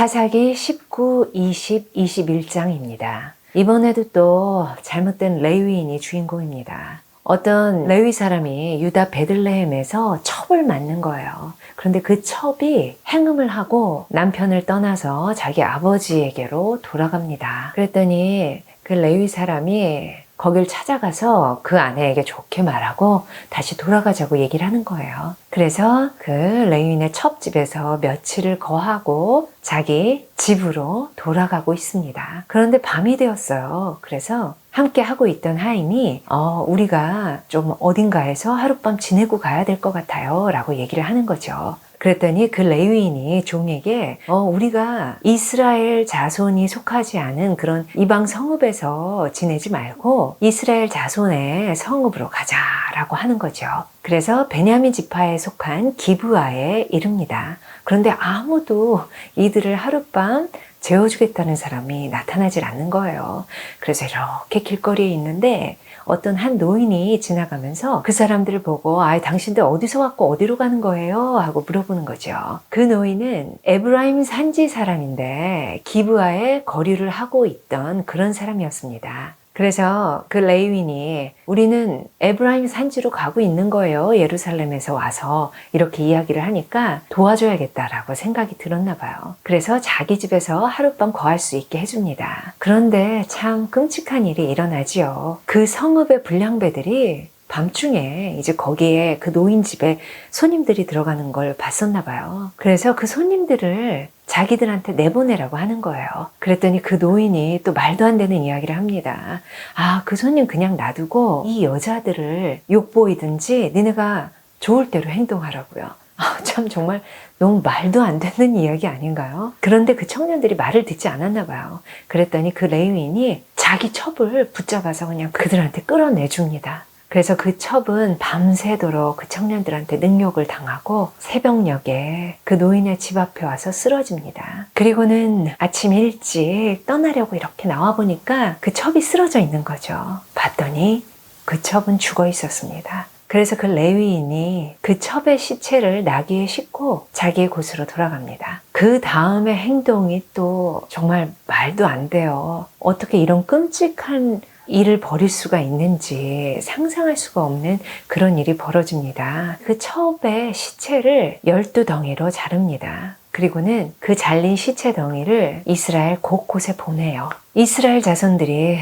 사사기 19, 20, 21장입니다. 이번에도 또 잘못된 레위인이 주인공입니다. 어떤 레위 사람이 유다 베들레헴에서 첩을 맞는 거예요. 그런데 그 첩이 행음을 하고 남편을 떠나서 자기 아버지에게로 돌아갑니다. 그랬더니 그 레위 사람이 거길 찾아가서 그 아내에게 좋게 말하고 다시 돌아가자고 얘기를 하는 거예요. 그래서 그 레위인의 첩집에서 며칠을 거하고 자기 집으로 돌아가고 있습니다. 그런데 밤이 되었어요. 그래서 함께 하고 있던 하인이 어, 우리가 좀 어딘가에서 하룻밤 지내고 가야 될 것 같아요. 라고 얘기를 하는 거죠. 그랬더니 그 레위인이 종에게 어, 우리가 이스라엘 자손이 속하지 않은 그런 이방 성읍에서 지내지 말고 이스라엘 자손의 성읍으로 가자라고 하는 거죠. 그래서 베냐민 지파에 속한 기브아에 이릅니다. 그런데 아무도 이들을 하룻밤 재워주겠다는 사람이 나타나질 않는 거예요. 그래서 이렇게 길거리에 있는데 어떤 한 노인이 지나가면서 그 사람들을 보고 아 당신들 어디서 왔고 어디로 가는 거예요? 하고 물어보는 거죠. 그 노인은 에브라임 산지 사람인데 기브아에 거류를 하고 있던 그런 사람이었습니다. 그래서 그 레이윈이 우리는 에브라임 산지로 가고 있는 거예요. 예루살렘에서 와서 이렇게 이야기를 하니까 도와줘야겠다라고 생각이 들었나 봐요. 그래서 자기 집에서 하룻밤 거할 수 있게 해줍니다. 그런데 참 끔찍한 일이 일어나지요. 그 성읍의 불량배들이 밤중에 이제 거기에 그 노인 집에 손님들이 들어가는 걸 봤었나 봐요. 그래서 그 손님들을 자기들한테 내보내라고 하는 거예요. 그랬더니 그 노인이 또 말도 안 되는 이야기를 합니다. 아, 그 손님 그냥 놔두고 이 여자들을 욕보이든지 니네가 좋을 대로 행동하라고요. 아, 참 정말 너무 말도 안 되는 이야기 아닌가요? 그런데 그 청년들이 말을 듣지 않았나 봐요. 그랬더니 그 레위인이 자기 첩을 붙잡아서 그냥 그들한테 끌어내줍니다. 그래서 그 첩은 밤새도록 그 청년들한테 능욕을 당하고 새벽녘에 그 노인의 집 앞에 와서 쓰러집니다. 그리고는 아침 일찍 떠나려고 이렇게 나와 보니까 그 첩이 쓰러져 있는 거죠. 봤더니 그 첩은 죽어 있었습니다. 그래서 그 레위인이 그 첩의 시체를 나귀에 싣고 자기의 곳으로 돌아갑니다. 그 다음의 행동이 또 정말 말도 안 돼요. 어떻게 이런 끔찍한 일을 벌일 수가 있는지 상상할 수가 없는 그런 일이 벌어집니다. 그 첩의 시체를 열두 덩이로 자릅니다. 그리고는 그 잘린 시체 덩이를 이스라엘 곳곳에 보내요. 이스라엘 자손들이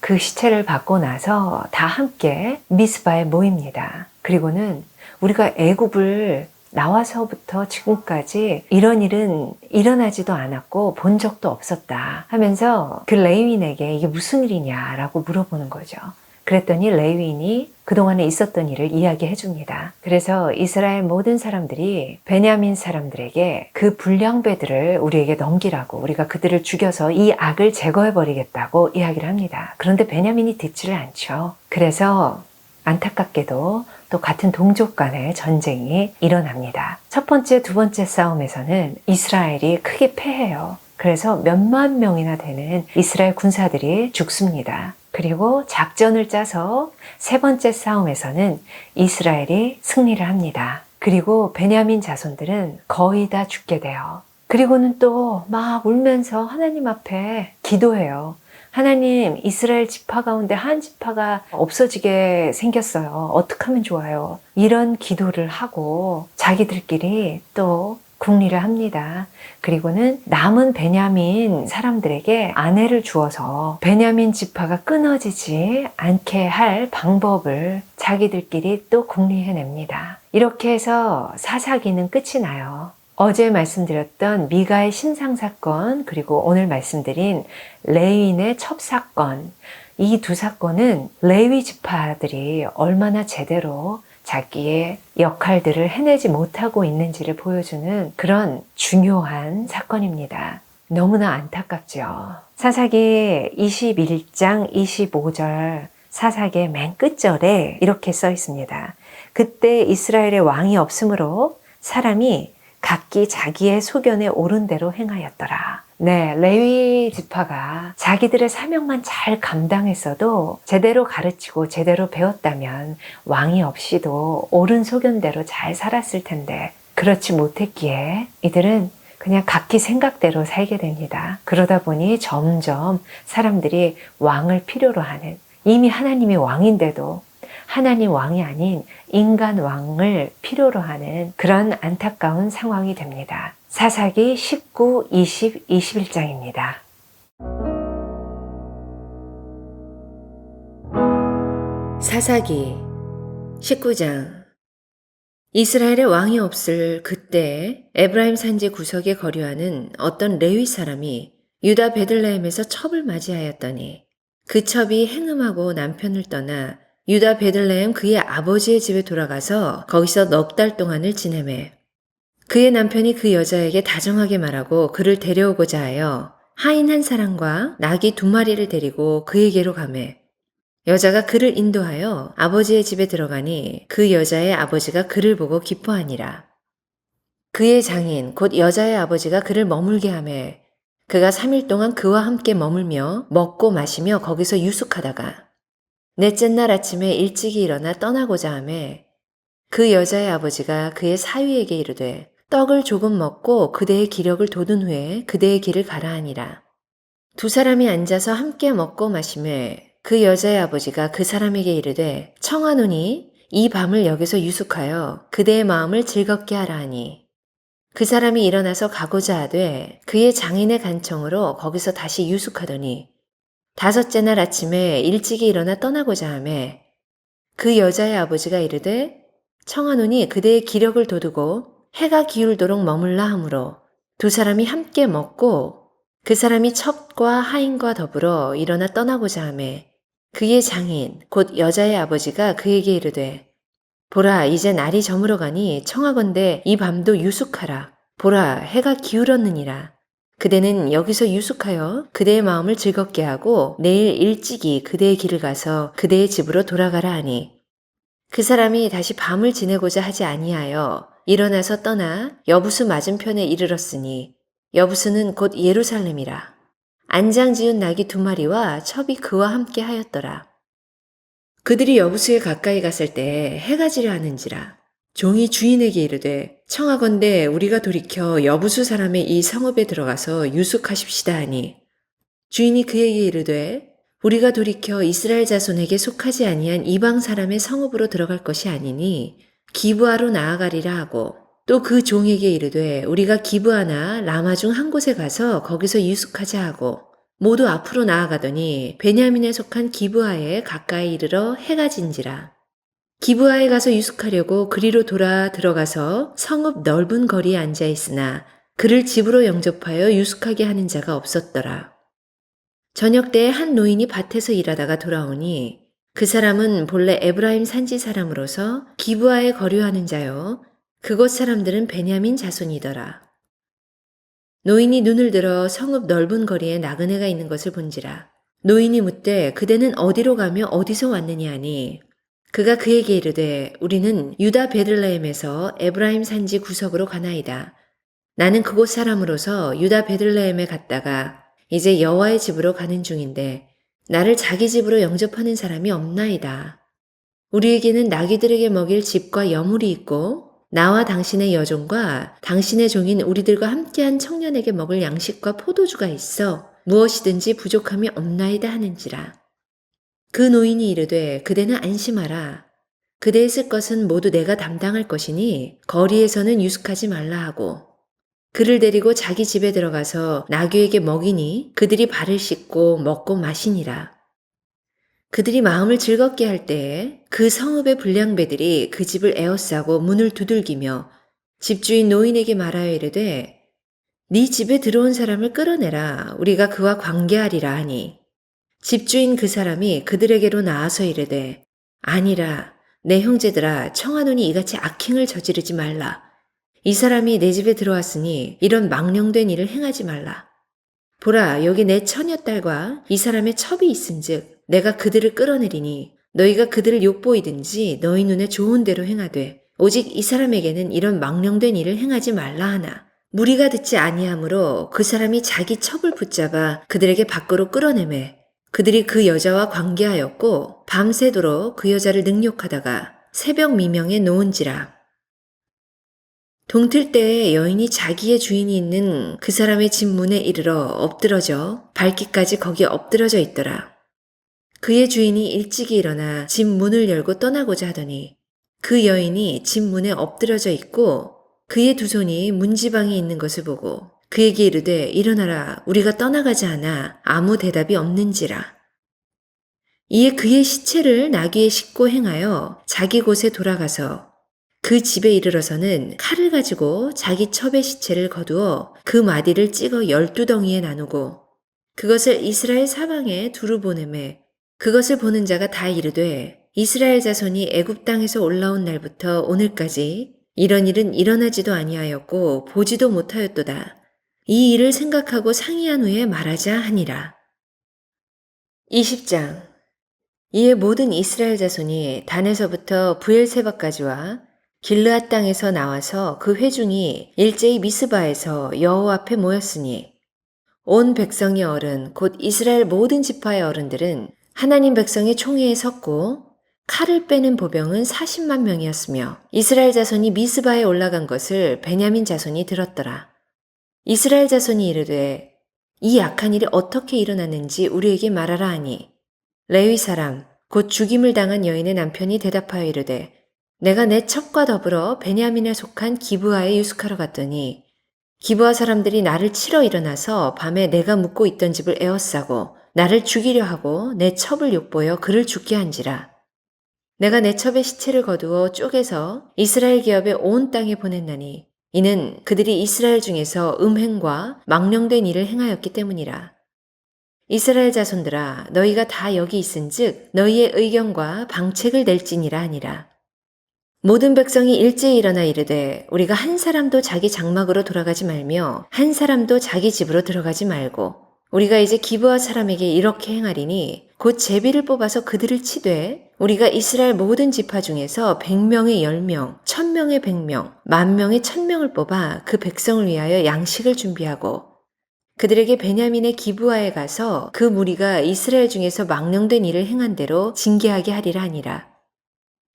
그 시체를 받고 나서 다 함께 미스바에 모입니다. 그리고는 우리가 애굽을 나와서부터 지금까지 이런 일은 일어나지도 않았고 본 적도 없었다 하면서 그 레위인에게 이게 무슨 일이냐라고 물어보는 거죠. 그랬더니 레위인이 그동안에 있었던 일을 이야기해 줍니다. 그래서 이스라엘 모든 사람들이 베냐민 사람들에게 그 불량배들을 우리에게 넘기라고 우리가 그들을 죽여서 이 악을 제거해 버리겠다고 이야기를 합니다. 그런데 베냐민이 듣지를 않죠. 그래서 안타깝게도 또 같은 동족 간의 전쟁이 일어납니다. 첫 번째, 두 번째 싸움에서는 이스라엘이 크게 패해요. 그래서 몇만 명이나 되는 이스라엘 군사들이 죽습니다. 그리고 작전을 짜서 세 번째 싸움에서는 이스라엘이 승리를 합니다. 그리고 베냐민 자손들은 거의 다 죽게 돼요. 그리고는 또 막 울면서 하나님 앞에 기도해요. 하나님, 이스라엘 지파 가운데 한 지파가 없어지게 생겼어요. 어떻게 하면 좋아요? 이런 기도를 하고 자기들끼리 또 국리를 합니다. 그리고는 남은 베냐민 사람들에게 아내를 주어서 베냐민 지파가 끊어지지 않게 할 방법을 자기들끼리 또 국리해냅니다. 이렇게 해서 사사기는 끝이 나요. 어제 말씀드렸던 미가의 신상 사건 그리고 오늘 말씀드린 레인의 첩 사건 이 두 사건은 레위 지파들이 얼마나 제대로 자기의 역할들을 해내지 못하고 있는지를 보여주는 그런 중요한 사건입니다. 너무나 안타깝죠. 사사기 21장 25절 사사기의 맨 끝절에 이렇게 써 있습니다. 그때 이스라엘의 왕이 없으므로 사람이 각기 자기의 소견에 옳은 대로 행하였더라. 네, 레위 지파가 자기들의 사명만 잘 감당했어도 제대로 가르치고 제대로 배웠다면 왕이 없이도 옳은 소견대로 잘 살았을 텐데 그렇지 못했기에 이들은 그냥 각기 생각대로 살게 됩니다. 그러다 보니 점점 사람들이 왕을 필요로 하는 이미 하나님이 왕인데도 하나님 왕이 아닌 인간 왕을 필요로 하는 그런 안타까운 상황이 됩니다. 사사기 19, 20, 21장입니다. 사사기 19장 이스라엘의 왕이 없을 그때 에브라임 산지 구석에 거류하는 어떤 레위 사람이 유다 베들레헴에서 첩을 맞이하였더니 그 첩이 행음하고 남편을 떠나 유다 베들레헴 그의 아버지의 집에 돌아가서 거기서 넉 달 동안을 지내매. 그의 남편이 그 여자에게 다정하게 말하고 그를 데려오고자 하여 하인 한 사람과 나귀 두 마리를 데리고 그에게로 가매. 여자가 그를 인도하여 아버지의 집에 들어가니 그 여자의 아버지가 그를 보고 기뻐하니라. 그의 장인 곧 여자의 아버지가 그를 머물게 하매. 그가 3일 동안 그와 함께 머물며 먹고 마시며 거기서 유숙하다가 넷째 날 아침에 일찍이 일어나 떠나고자 하매 그 여자의 아버지가 그의 사위에게 이르되 떡을 조금 먹고 그대의 기력을 돋은 후에 그대의 길을 가라 하니라. 두 사람이 앉아서 함께 먹고 마시매 그 여자의 아버지가 그 사람에게 이르되 청하노니 이 밤을 여기서 유숙하여 그대의 마음을 즐겁게 하라 하니 그 사람이 일어나서 가고자 하되 그의 장인의 간청으로 거기서 다시 유숙하더니 다섯째 날 아침에 일찍이 일어나 떠나고자 하매 그 여자의 아버지가 이르되 청하노니 그대의 기력을 돋우고 해가 기울도록 머물라 하므로 두 사람이 함께 먹고 그 사람이 첩과 하인과 더불어 일어나 떠나고자 하매 그의 장인 곧 여자의 아버지가 그에게 이르되 보라 이제 날이 저물어 가니 청하건대 이 밤도 유숙하라. 보라 해가 기울었느니라 그대는 여기서 유숙하여 그대의 마음을 즐겁게 하고 내일 일찍이 그대의 길을 가서 그대의 집으로 돌아가라 하니 그 사람이 다시 밤을 지내고자 하지 아니하여 일어나서 떠나 여부수 맞은편에 이르렀으니 여부수는 곧 예루살렘이라 안장 지은 낙이 두 마리와 첩이 그와 함께 하였더라. 그들이 여부수에 가까이 갔을 때 해가 지려 하는지라. 종이 주인에게 이르되 청하건대 우리가 돌이켜 여부수 사람의 이 성읍에 들어가서 유숙하십시다 하니 주인이 그에게 이르되 우리가 돌이켜 이스라엘 자손에게 속하지 아니한 이방 사람의 성읍으로 들어갈 것이 아니니 기부하러 나아가리라 하고 또 그 종에게 이르되 우리가 기부하나 라마 중 한 곳에 가서 거기서 유숙하자 하고 모두 앞으로 나아가더니 베냐민에 속한 기부하에 가까이 이르러 해가 진지라. 기부하에 가서 유숙하려고 그리로 돌아 들어가서 성읍 넓은 거리에 앉아 있으나 그를 집으로 영접하여 유숙하게 하는 자가 없었더라. 저녁 때에 한 노인이 밭에서 일하다가 돌아오니 그 사람은 본래 에브라임 산지 사람으로서 기부하에 거류하는 자요. 그곳 사람들은 베냐민 자손이더라. 노인이 눈을 들어 성읍 넓은 거리에 나그네가 있는 것을 본지라. 노인이 묻되 그대는 어디로 가며 어디서 왔느냐 하니 그가 그에게 이르되 우리는 유다 베들레헴에서 에브라임 산지 구석으로 가나이다. 나는 그곳 사람으로서 유다 베들레헴에 갔다가 이제 여호와의 집으로 가는 중인데 나를 자기 집으로 영접하는 사람이 없나이다. 우리에게는 나귀들에게 먹일 집과 여물이 있고 나와 당신의 여종과 당신의 종인 우리들과 함께한 청년에게 먹을 양식과 포도주가 있어 무엇이든지 부족함이 없나이다 하는지라. 그 노인이 이르되 그대는 안심하라. 그대의 쓸 것은 모두 내가 담당할 것이니 거리에서는 유숙하지 말라 하고 그를 데리고 자기 집에 들어가서 나귀에게 먹이니 그들이 발을 씻고 먹고 마시니라. 그들이 마음을 즐겁게 할 때에 그 성읍의 불량배들이 그 집을 에워싸고 문을 두들기며 집주인 노인에게 말하여 이르되 네 집에 들어온 사람을 끌어내라 우리가 그와 관계하리라 하니 집주인 그 사람이 그들에게로 나와서 이르되 아니라 내 형제들아 청하노니 이같이 악행을 저지르지 말라. 이 사람이 내 집에 들어왔으니 이런 망령된 일을 행하지 말라. 보라 여기 내 처녀딸과 이 사람의 첩이 있은즉 내가 그들을 끌어내리니 너희가 그들을 욕보이든지 너희 눈에 좋은 대로 행하되 오직 이 사람에게는 이런 망령된 일을 행하지 말라 하나. 무리가 듣지 아니하므로 그 사람이 자기 첩을 붙잡아 그들에게 밖으로 끌어내매 그들이 그 여자와 관계하였고 밤새도록 그 여자를 능욕하다가 새벽 미명에 놓은지라 동틀 때 여인이 자기의 주인이 있는 그 사람의 집 문에 이르러 엎드러져 발기까지 거기에 엎드러져 있더라. 그의 주인이 일찍이 일어나 집 문을 열고 떠나고자 하더니 그 여인이 집 문에 엎드러져 있고 그의 두 손이 문지방에 있는 것을 보고 그에게 이르되 일어나라 우리가 떠나가지 않아 아무 대답이 없는지라. 이에 그의 시체를 나귀에 싣고 행하여 자기 곳에 돌아가서 그 집에 이르러서는 칼을 가지고 자기 첩의 시체를 거두어 그 마디를 찍어 열두 덩이에 나누고 그것을 이스라엘 사방에 두루 보내매 그것을 보는 자가 다 이르되 이스라엘 자손이 애굽 땅에서 올라온 날부터 오늘까지 이런 일은 일어나지도 아니하였고 보지도 못하였도다. 이 일을 생각하고 상의한 후에 말하자 하니라. 20장 이에 모든 이스라엘 자손이 단에서부터 부엘세바까지와 길르앗 땅에서 나와서 그 회중이 일제히 미스바에서 여호와 앞에 모였으니 온 백성의 어른 곧 이스라엘 모든 지파의 어른들은 하나님 백성의 총회에 섰고 칼을 빼는 보병은 40만 명이었으며 이스라엘 자손이 미스바에 올라간 것을 베냐민 자손이 들었더라. 이스라엘 자손이 이르되 이 악한 일이 어떻게 일어났는지 우리에게 말하라 하니 레위 사람 곧 죽임을 당한 여인의 남편이 대답하여 이르되 내가 내 첩과 더불어 베냐민에 속한 기브아에 유숙하러 갔더니 기브아 사람들이 나를 치러 일어나서 밤에 내가 묵고 있던 집을 에워싸고 나를 죽이려 하고 내 첩을 욕보여 그를 죽게 한지라. 내가 내 첩의 시체를 거두어 쪼개서 이스라엘 기업의 온 땅에 보냈나니 이는 그들이 이스라엘 중에서 음행과 망령된 일을 행하였기 때문이라. 이스라엘 자손들아 너희가 다 여기 있은즉 너희의 의견과 방책을 낼지니라 하니라. 모든 백성이 일제히 일어나 이르되 우리가 한 사람도 자기 장막으로 돌아가지 말며 한 사람도 자기 집으로 들어가지 말고 우리가 이제 기브아 사람에게 이렇게 행하리니 곧 제비를 뽑아서 그들을 치되 우리가 이스라엘 모든 지파 중에서 100명의 10명, 1000명의 100명, 만명의 1000명을 뽑아 그 백성을 위하여 양식을 준비하고 그들에게 베냐민의 기브아에 가서 그 무리가 이스라엘 중에서 망령된 일을 행한 대로 징계하게 하리라 하니라.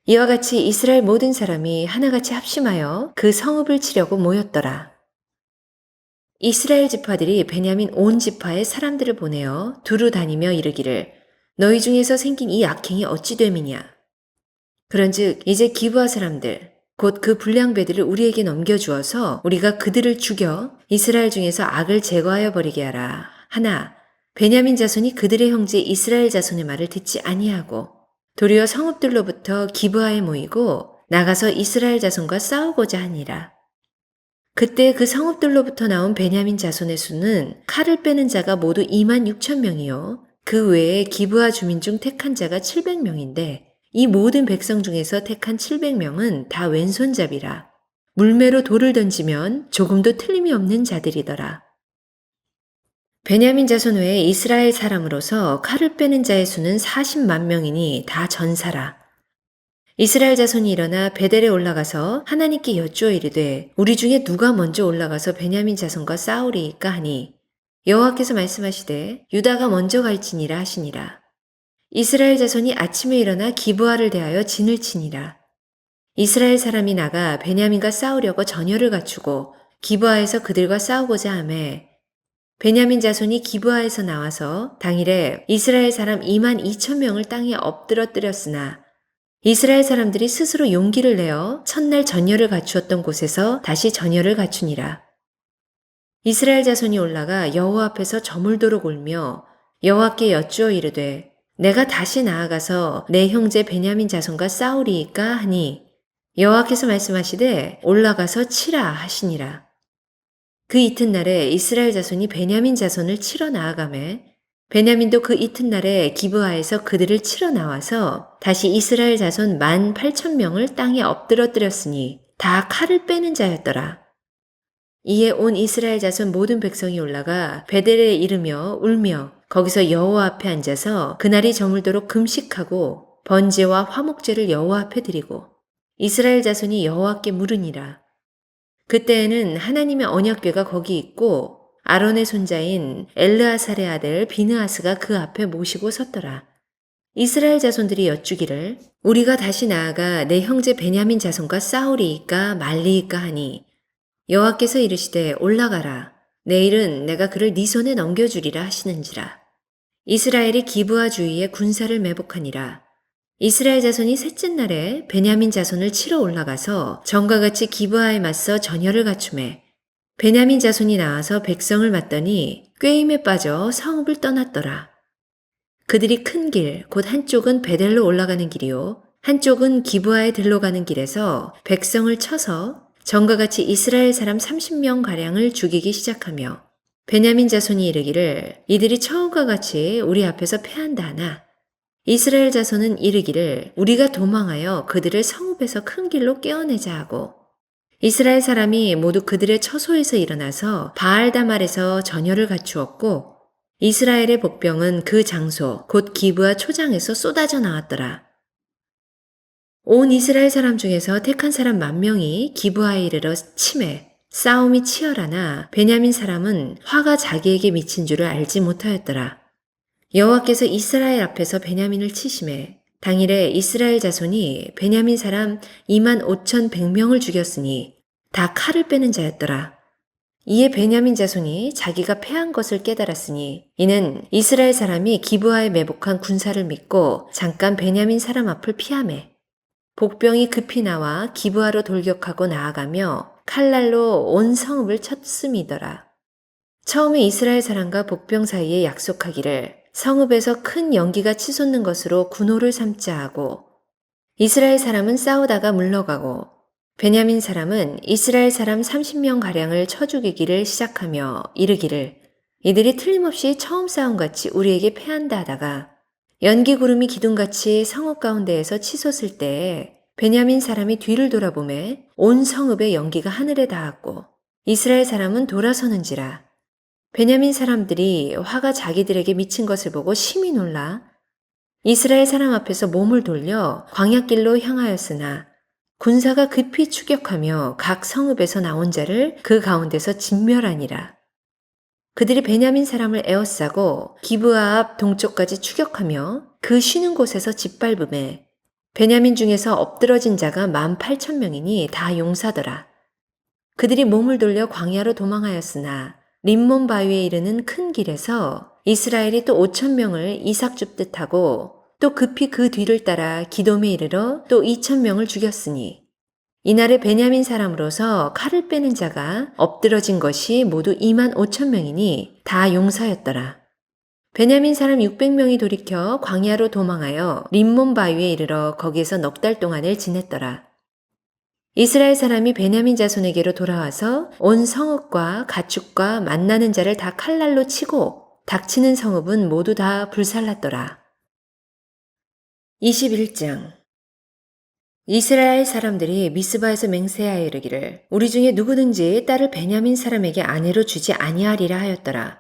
이와 같이 이스라엘 모든 사람이 하나같이 합심하여 그 성읍을 치려고 모였더라. 이스라엘 지파들이 베냐민 온 지파에 사람들을 보내어 두루 다니며 이르기를 너희 중에서 생긴 이 악행이 어찌 됨이냐. 그런즉 이제 기브아 사람들 곧 그 불량배들을 우리에게 넘겨 주어서 우리가 그들을 죽여 이스라엘 중에서 악을 제거하여 버리게 하라. 하나 베냐민 자손이 그들의 형제 이스라엘 자손의 말을 듣지 아니하고 도리어 성읍들로부터 기브아에 모이고 나가서 이스라엘 자손과 싸우고자 하니라. 그때 그 성읍들로부터 나온 베냐민 자손의 수는 칼을 빼는 자가 모두 2만 6천 명이요. 그 외에 기브아 주민 중 택한 자가 700명인데 이 모든 백성 중에서 택한 700명은 다 왼손잡이라. 물매로 돌을 던지면 조금도 틀림이 없는 자들이더라. 베냐민 자손 외에 이스라엘 사람으로서 칼을 빼는 자의 수는 40만 명이니 다 전사라. 이스라엘 자손이 일어나 베델에 올라가서 하나님께 여쭈어 이르되 우리 중에 누가 먼저 올라가서 베냐민 자손과 싸우리이까 하니 여호와께서 말씀하시되 유다가 먼저 갈지니라 하시니라. 이스라엘 자손이 아침에 일어나 기브아를 대하여 진을 치니라. 이스라엘 사람이 나가 베냐민과 싸우려고 전열을 갖추고 기브아에서 그들과 싸우고자 하매 베냐민 자손이 기브아에서 나와서 당일에 이스라엘 사람 2만 2천 명을 땅에 엎드러뜨렸으나 이스라엘 사람들이 스스로 용기를 내어 첫날 전열을 갖추었던 곳에서 다시 전열을 갖추니라. 이스라엘 자손이 올라가 여호와 앞에서 저물도록 울며 여호와께 여쭈어 이르되 내가 다시 나아가서 내 형제 베냐민 자손과 싸우리이까 하니 여호와께서 말씀하시되 올라가서 치라 하시니라. 그 이튿날에 이스라엘 자손이 베냐민 자손을 치러 나아가매 베냐민도 그 이튿날에 기브아에서 그들을 치러 나와서 다시 이스라엘 자손 만 팔천 명을 땅에 엎드러뜨렸으니 다 칼을 빼는 자였더라. 이에 온 이스라엘 자손 모든 백성이 올라가 베델에 이르며 울며 거기서 여호와 앞에 앉아서 그날이 저물도록 금식하고 번제와 화목제를 여호와 앞에 드리고 이스라엘 자손이 여호와께 물으니라. 그때에는 하나님의 언약궤가 거기 있고 아론의 손자인 엘르아살의 아들 비느아스가 그 앞에 모시고 섰더라. 이스라엘 자손들이 여쭈기를 우리가 다시 나아가 내 형제 베냐민 자손과 싸우리이까 말리이까 하니 여호와께서 이르시되 올라가라 내일은 내가 그를 네 손에 넘겨주리라 하시는지라 이스라엘이 기브아 주위에 군사를 매복하니라 이스라엘 자손이 셋째 날에 베냐민 자손을 치러 올라가서 전과 같이 기브아에 맞서 전열을 갖춤에 베냐민 자손이 나와서 백성을 맞더니 꾀임에 빠져 성읍을 떠났더라. 그들이 큰 길, 곧 한쪽은 베델로 올라가는 길이요. 한쪽은 기브아에 들러가는 길에서 백성을 쳐서 전과 같이 이스라엘 사람 30명 가량을 죽이기 시작하며 베냐민 자손이 이르기를 이들이 처음과 같이 우리 앞에서 패한다 하나 이스라엘 자손은 이르기를 우리가 도망하여 그들을 성읍에서 큰 길로 깨어내자 하고 이스라엘 사람이 모두 그들의 처소에서 일어나서 바알다말에서 전열을 갖추었고 이스라엘의 복병은 그 장소 곧 기브아 초장에서 쏟아져 나왔더라. 온 이스라엘 사람 중에서 택한 사람 만 명이 기브아에 이르러 침해 싸움이 치열하나 베냐민 사람은 화가 자기에게 미친 줄을 알지 못하였더라. 여호와께서 이스라엘 앞에서 베냐민을 치심해 당일에 이스라엘 자손이 베냐민 사람 2만 5천 100명을 죽였으니 다 칼을 빼는 자였더라. 이에 베냐민 자손이 자기가 패한 것을 깨달았으니 이는 이스라엘 사람이 기브아에 매복한 군사를 믿고 잠깐 베냐민 사람 앞을 피함에 복병이 급히 나와 기브아로 돌격하고 나아가며 칼날로 온 성읍을 쳤음이더라. 처음에 이스라엘 사람과 복병 사이에 약속하기를 성읍에서 큰 연기가 치솟는 것으로 군호를 삼자 하고 이스라엘 사람은 싸우다가 물러가고 베냐민 사람은 이스라엘 사람 30명 가량을 쳐 죽이기를 시작하며 이르기를 이들이 틀림없이 처음 싸움 같이 우리에게 패한다 하다가 연기 구름이 기둥같이 성읍 가운데에서 치솟을 때에 베냐민 사람이 뒤를 돌아보매 온 성읍의 연기가 하늘에 닿았고 이스라엘 사람은 돌아서는지라 베냐민 사람들이 화가 자기들에게 미친 것을 보고 심히 놀라 이스라엘 사람 앞에서 몸을 돌려 광야길로 향하였으나 군사가 급히 추격하며 각 성읍에서 나온 자를 그 가운데서 진멸하니라. 그들이 베냐민 사람을 에워싸고 기브아 앞 동쪽까지 추격하며 그 쉬는 곳에서 짓밟음에 베냐민 중에서 엎드러진 자가 만 팔천 명이니 다 용사더라. 그들이 몸을 돌려 광야로 도망하였으나 림몬 바위에 이르는 큰 길에서 이스라엘이 또 5천 명을 이삭 줍듯 하고 또 급히 그 뒤를 따라 기돔에 이르러 또 2천 명을 죽였으니 이날에 베냐민 사람으로서 칼을 빼는 자가 엎드러진 것이 모두 2만 5천 명이니 다 용사였더라. 베냐민 사람 600명이 돌이켜 광야로 도망하여 림몬 바위에 이르러 거기에서 넉 달 동안을 지냈더라. 이스라엘 사람이 베냐민 자손에게로 돌아와서 온 성읍과 가축과 만나는 자를 다 칼날로 치고 닥치는 성읍은 모두 다 불살랐더라. 21장 이스라엘 사람들이 미스바에서 맹세하여 이르기를 우리 중에 누구든지 딸을 베냐민 사람에게 아내로 주지 아니하리라 하였더라.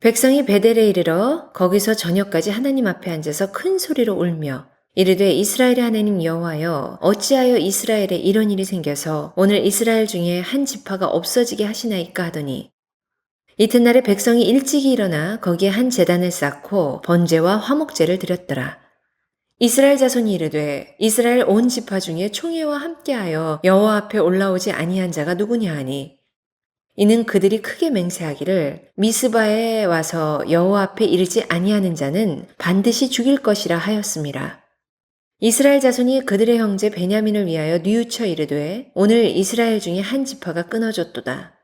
백성이 베델에 이르러 거기서 저녁까지 하나님 앞에 앉아서 큰 소리로 울며 이르되 이스라엘의 하나님 여호와여 어찌하여 이스라엘에 이런 일이 생겨서 오늘 이스라엘 중에 한 지파가 없어지게 하시나이까 하더니 이튿날에 백성이 일찍이 일어나 거기에 한 재단을 쌓고 번제와 화목제를 드렸더라. 이스라엘 자손이 이르되 이스라엘 온 지파 중에 총회와 함께하여 여호와 앞에 올라오지 아니한 자가 누구냐 하니 이는 그들이 크게 맹세하기를 미스바에 와서 여호와 앞에 이르지 아니하는 자는 반드시 죽일 것이라 하였습니다. 이스라엘 자손이 그들의 형제 베냐민을 위하여 뉘우쳐 이르되 오늘 이스라엘 중에 한 지파가 끊어졌도다.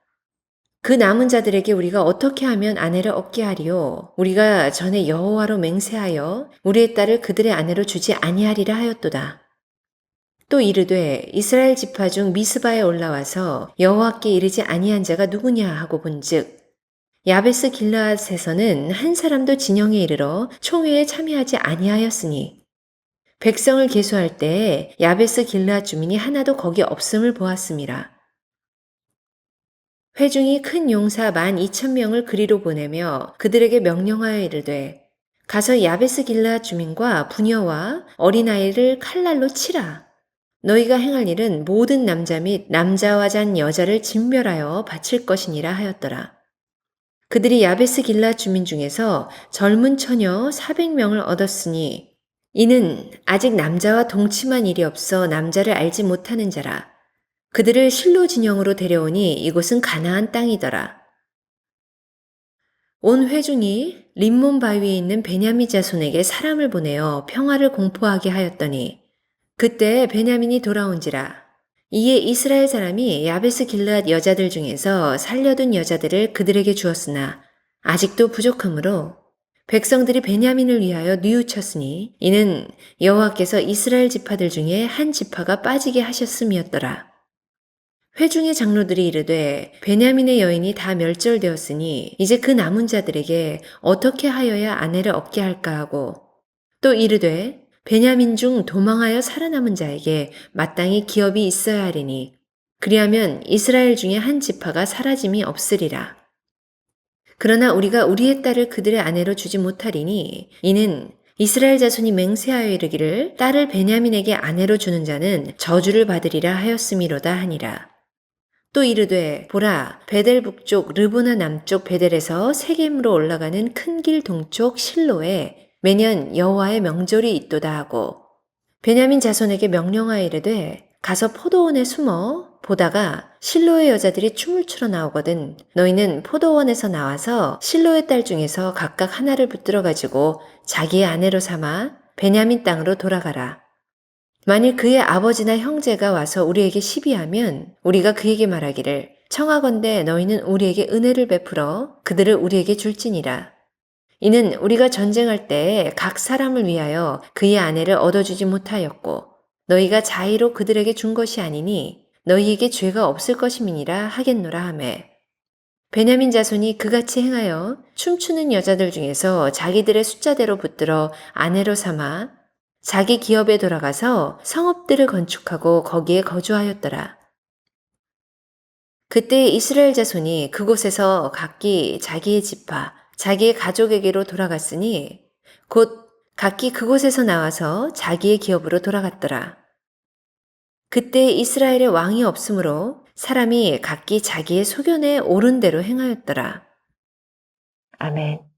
그 남은 자들에게 우리가 어떻게 하면 아내를 얻게 하리요? 우리가 전에 여호와로 맹세하여 우리의 딸을 그들의 아내로 주지 아니하리라 하였도다. 또 이르되 이스라엘 지파 중 미스바에 올라와서 여호와께 이르지 아니한 자가 누구냐 하고 본즉 야베스 길라앗에서는 한 사람도 진영에 이르러 총회에 참여하지 아니하였으니 백성을 계수할 때 야베스 길라 주민이 하나도 거기 없음을 보았습니다. 회중이 큰 용사 만 이천 명을 그리로 보내며 그들에게 명령하여 이르되 가서 야베스 길라 주민과 부녀와 어린아이를 칼날로 치라. 너희가 행할 일은 모든 남자 및 남자와 잔 여자를 진멸하여 바칠 것이니라 하였더라. 그들이 야베스 길라 주민 중에서 젊은 처녀 400명을 얻었으니 이는 아직 남자와 동침한 일이 없어 남자를 알지 못하는 자라. 그들을 실로 진영으로 데려오니 이곳은 가나안 땅이더라. 온 회중이 림몬 바위에 있는 베냐민 자손에게 사람을 보내어 평화를 공포하게 하였더니 그때 베냐민이 돌아온지라 이에 이스라엘 사람이 야베스 길르앗 여자들 중에서 살려둔 여자들을 그들에게 주었으나 아직도 부족하므로 백성들이 베냐민을 위하여 뉘우쳤으니 이는 여호와께서 이스라엘 지파들 중에 한 지파가 빠지게 하셨음이었더라. 회중의 장로들이 이르되 베냐민의 여인이 다 멸절되었으니 이제 그 남은 자들에게 어떻게 하여야 아내를 얻게 할까 하고 또 이르되 베냐민 중 도망하여 살아남은 자에게 마땅히 기업이 있어야 하리니 그리하면 이스라엘 중에 한 지파가 사라짐이 없으리라. 그러나 우리가 우리의 딸을 그들의 아내로 주지 못하리니 이는 이스라엘 자손이 맹세하여 이르기를 딸을 베냐민에게 아내로 주는 자는 저주를 받으리라 하였음이로다 하니라. 또 이르되 보라 베델 북쪽 르보나 남쪽 베델에서 세겜으로 올라가는 큰 길 동쪽 실로에 매년 여호와의 명절이 있도다 하고 베냐민 자손에게 명령하여 이르되 가서 포도원에 숨어 보다가 실로의 여자들이 춤을 추러 나오거든 너희는 포도원에서 나와서 실로의 딸 중에서 각각 하나를 붙들어 가지고 자기의 아내로 삼아 베냐민 땅으로 돌아가라. 만일 그의 아버지나 형제가 와서 우리에게 시비하면 우리가 그에게 말하기를 청하건대 너희는 우리에게 은혜를 베풀어 그들을 우리에게 줄지니라. 이는 우리가 전쟁할 때각 사람을 위하여 그의 아내를 얻어주지 못하였고 너희가 자의로 그들에게 준 것이 아니니 너희에게 죄가 없을 것임이니라 하겠노라 하매 베냐민 자손이 그같이 행하여 춤추는 여자들 중에서 자기들의 숫자대로 붙들어 아내로 삼아 자기 기업에 돌아가서 성읍들을 건축하고 거기에 거주하였더라. 그때 이스라엘 자손이 그곳에서 각기 자기의 지파, 자기의 가족에게로 돌아갔으니 곧 각기 그곳에서 나와서 자기의 기업으로 돌아갔더라. 그때 이스라엘의 왕이 없으므로 사람이 각기 자기의 소견에 옳은 대로 행하였더라. 아멘.